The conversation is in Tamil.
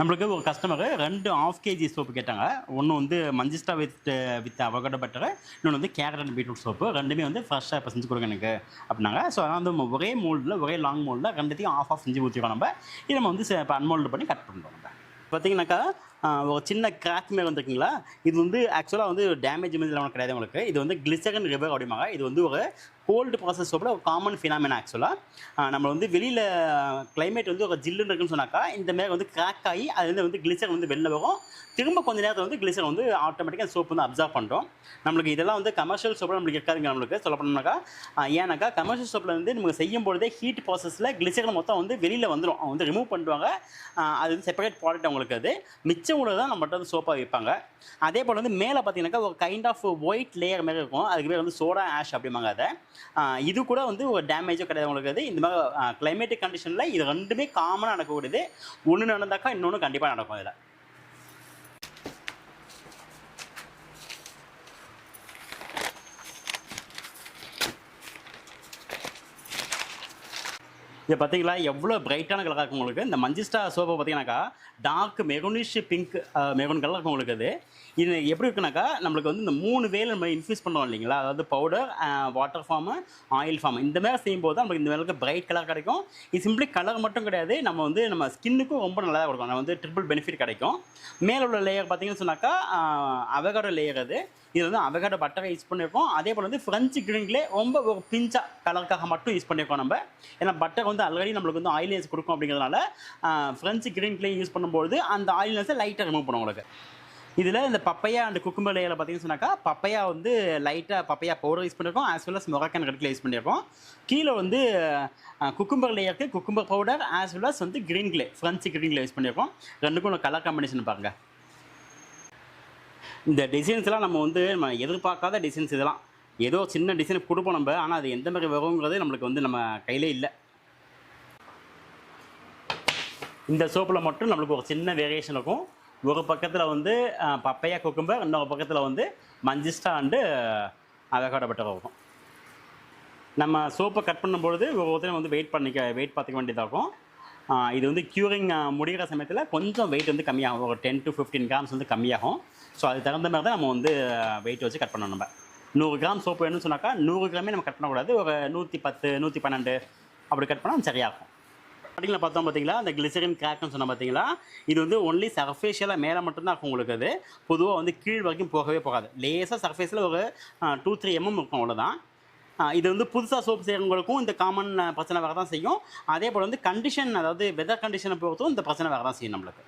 நம்மளுக்கு ஒரு கஸ்டமர் ரெண்டு ஆஃப் கேஜி சோப்பு கேட்டாங்க. ஒன்று வந்து மஞ்சிஸ்டா வித் வித் அவகட பட்டர் இன்னொன்று வந்து கேரட் அண்ட் பீட்ரூட் சோப்பு ரெண்டுமே வந்து ஃப்ரெஷ்ஷாக இப்போ செஞ்சு கொடுங்க எனக்கு அப்படின்னாங்க. ஸோ அதான் வந்து ஒரே மோல்டில் ஒரே லாங் மோல்டில் ரெண்டுத்தையும் ஆஃப் ஆஃப் செஞ்சு ஊற்றிக்கோ நம்ம. இதை நம்ம வந்து இப்போ அன்மோல்டு பண்ணி கட் பண்ணுறோம் நம்ம. பார்த்தீங்கன்னாக்கா ஒரு சின்ன கிராக் மேலே வந்துருக்குங்களா? இது வந்து ஆக்சுவலாக வந்து டேமேஜ் மாதிரி இல்லாமல் கிடையாது உங்களுக்கு. இது வந்து கிளிசகன் ரிவர் அப்படிம்பாங்க. இது வந்து ஒரு கோல்டு ப்ராசஸ் சோப்பில் ஒரு காமன் ஃபினாமினா ஆக்சுவலாக நம்ம வந்து வெளியில் கிளைமேட் வந்து ஒரு ஜில்லுன்னு இருக்குன்னு சொன்னாக்கா இந்த மாதிரி வந்து கிராக் ஆகி அது வந்து கிளிசர் வந்து வெளில வரும். திரும்ப கொஞ்ச நேரத்தில் வந்து கிளிசர் வந்து ஆட்டோமேட்டிக்காக சோப் வந்து அப்சர்வ் பண்ணுறோம் நம்மளுக்கு இதெல்லாம் வந்து கமர்ஷியல் சோப்பில் நம்மளுக்கு இருக்காதுங்க நம்மளுக்கு. சொல்ல போனோம்னாக்கா ஏன்னாக்கா கமர்ஷியல் சோப்பில் வந்து நமக்கு செய்யும் பொழுதே ஹீட் ப்ராசஸில் கிளிசர் மொத்தம் வந்து வெளியில் வந்துடும் அவங்க வந்து ரிமூவ் பண்ணுவாங்க அது வந்து செப்பரேட் ப்ராடக்ட் அவங்களுக்கு அது. மிச்சம் உள்ள தான் நம்மகிட்ட வந்து சோப்பாக வைப்பாங்க அதே போல் வந்து மேலே பார்த்தீங்கன்னாக்கா ஒரு கைண்ட் ஆஃப் ஒயிட் லேயர் மாதிரி இருக்கும். அதுக்கு பேர் வந்து சோடா ஆஷ் அப்படிம்பாங்க அதை. இது கூட வந்து ஒரு டேமேஜோ கிடையாது உங்களுக்கு. இந்த மாதிரி கிளைமேட்டிக் கண்டிஷனில் இது ரெண்டுமே காமனாக நடக்கக்கூடியது. ஒன்று நடந்தாக்கா இன்னொன்று கண்டிப்பாக நடக்கும் இதில். இது பார்த்தீங்களா எவ்வளோ பிரைட்டான கலராக இருக்கும் உங்களுக்கு. இந்த மஞ்சிஸ்டா சோப்பை பார்த்தீங்கன்னாக்கா டார்க் மெரூனிஷ் பிங்க் மெகன் கலர் இருக்கும் உங்களுக்கு அது. இது எப்படி இருக்குனாக்கா நம்மளுக்கு வந்து இந்த மூணு வேலை நம்ம இன்ஃப்யூஸ் பண்ணுறோம் இல்லைங்களா? அதாவது powder water form oil form இந்த மாதிரி செய்யும்போது தான் நமக்கு இந்த மாதிரி பிரைட் கலர் கிடைக்கும். இது சிம்பிளி கலர் மட்டும் கிடையாது. நம்ம வந்து நம்ம ஸ்கின்னுக்கும் ரொம்ப நல்லா கொடுக்கும். நம்ம வந்து ட்ரிபிள் பெனிஃபிட் கிடைக்கும். மேலே உள்ள லேயர் பார்த்தீங்கன்னு சொன்னாக்கா அவகடோ லேயர் அது. இது வந்து அவகடோ பட்டரை யூஸ் பண்ணியிருக்கோம் அதே போல் வந்து ஃப்ரெஞ்சு கிரீன்லேயே ரொம்ப ஒரு பிஞ்சா கலருக்காக மட்டும் யூஸ் பண்ணியிருக்கோம் நம்ம. ஏன்னா பட்டர் வந்து ஆல்ரெடி நம்மளுக்கு வந்து ஆயிலினஸ் கொடுக்கும் அப்படிங்கிறதுனால ஃப்ரெஞ்சு கிரீன் கிளே யூஸ் பண்ணும்போது அந்த ஆயிலினஸை லைட்டாக ரிமூவ் பண்ணும் உங்களுக்கு. இதில் இந்த பப்பையா அண்ட் குக்கும்பர் லேயில் பார்த்தீங்கன்னு சொன்னாக்கா பப்பையா வந்து லைட்டாக பப்பையா பவுடர் யூஸ் பண்ணியிருக்கோம் ஆஸ் வெல் அஸ் மொரக்கன் ரெட்ல யூஸ் பண்ணியிருக்கோம் கீழே வந்து குக்கும்பர் லேயருக்கு cucumber powder as well as வந்து green clay French green clay use பண்ணியிருக்கோம் ரெண்டுக்கும் கலர் காம்பினேஷன் பாருங்கள் இந்த டிசைன்ஸ்லாம் நம்ம வந்து நம்ம எதிர்பார்க்காத டிசைன்ஸ் இதெல்லாம். ஏதோ சின்ன டிசைன் கொடுப்போம் நம்ம ஆனால் அது எந்த மாதிரி வருங்கிறது நம்மளுக்கு வந்து நம்ம கையிலே இல்லை. இந்த சோப்பில் மட்டும் நம்மளுக்கு ஒரு சின்ன வேரியேஷன் இருக்கும். ஒரு பக்கத்தில் வந்து பப்பையா குக்கும்பர் இன்னொரு பக்கத்தில் வந்து மஞ்சிஸ்டா அண்டு அவகாடோ பட்டர் இருக்கும். நம்ம சோப்பை கட் பண்ணும்பொழுது ஒவ்வொருத்தரும் வந்து வெயிட் பண்ணிக்க வெயிட் பார்த்துக்க வேண்டியதாக இருக்கும். இது வந்து க்யூரிங் முடிகிற சமயத்தில் கொஞ்சம் வெயிட் வந்து கம்மியாகும். ஒரு டென் டு ஃபிஃப்டீன் கிராம்ஸ் வந்து கம்மியாகும். ஸோ அதுக்கு தகுந்த மாதிரி தான் நம்ம வந்து வெயிட் வச்சு கட் பண்ணணும் நம்ம. நூறு கிராம் சோப்பு வேணும்னு சொன்னாக்கா நூறு கிராமே நம்ம கட் பண்ணக்கூடாது. ஒரு நூற்றி பத்து நூற்றி பன்னெண்டு அப்படி கட் பண்ணால் சரியாகும் ஸ்டார்டிங்கில் பார்த்தோம் பார்த்தீங்களா அந்த கிளிசரின் கிராக்னு சொன்ன பார்த்தீங்களா இது வந்து ஒன்லி சர்ஃபேஷியலாக மேலே மட்டும்தான் இருக்கும் உங்களுக்கு அது. பொதுவாக வந்து கீழ் வரைக்கும் போகவே போகாது. லேசாக சர்ஃபேஸில் ஒரு டூ த்ரீ எம்எம் இருக்கும் அவ்வளோதான் இது வந்து புதுசாக சோப் செய்கிறவங்களுக்கும் இந்த காமன் பிரச்சனை வர தான் செய்யும். அதே போல் வந்து கண்டிஷன் அதாவது வெதர் கண்டிஷனை பொறுத்தும் இந்த பிரச்சனை வர தான் செய்யும் நம்மளுக்கு.